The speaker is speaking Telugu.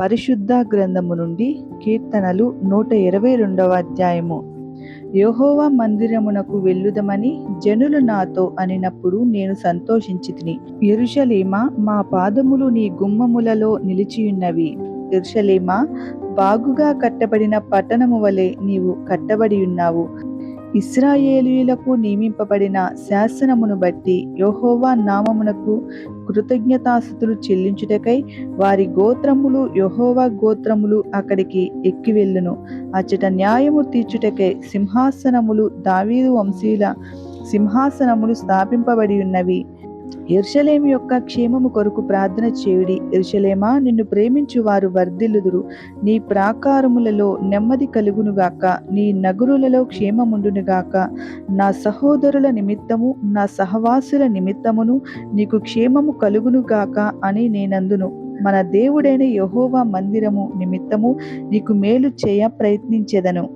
పరిశుద్ధ గ్రంథము నుండి కీర్తనలు నూట ఇరవై రెండవ అధ్యాయము. యహోవా మందిరమునకు వెళ్ళుదమని జనులు నాతో అనినప్పుడు నేను సంతోషించి తిని ఎరుషలేమా మా పాదములు నీ గుమ్మములలో నిలిచియున్నవి. ఎరుషలేమా బాగుగా కట్టబడిన పట్టణము వలె నీవు కట్టబడి ఉన్నావు ఇస్రాయేలీయులకు నియమింపబడిన శాసనమును బట్టి యహోవా నామమునకు కృతజ్ఞతాస్థుతులు చెల్లించుటకై వారి గోత్రములు యహోవా గోత్రములు అక్కడికి ఎక్కి వెళ్ళును అచ్చట న్యాయము తీర్చుటకై సింహాసనములు దావీదు వంశీయుల సింహాసనములు స్థాపింపబడి ఉన్నవి. ఎర్షలేము యొక్క క్షేమము కొరకు ప్రార్థన చేయుడి. ఎర్షలేమా నిన్ను ప్రేమించు వారు వర్ధిల్లుదురు. నీ ప్రాకారములలో నెమ్మది కలుగునుగాక. నీ నగురులలో క్షేమముండునుగాక నా సహోదరుల నిమిత్తము నా సహవాసుల నిమిత్తమును నీకు క్షేమము కలుగునుగాక అని నేనందును. మన దేవుడైన యహోవా మందిరము నిమిత్తము నీకు మేలు చేయ ప్రయత్నించెదను.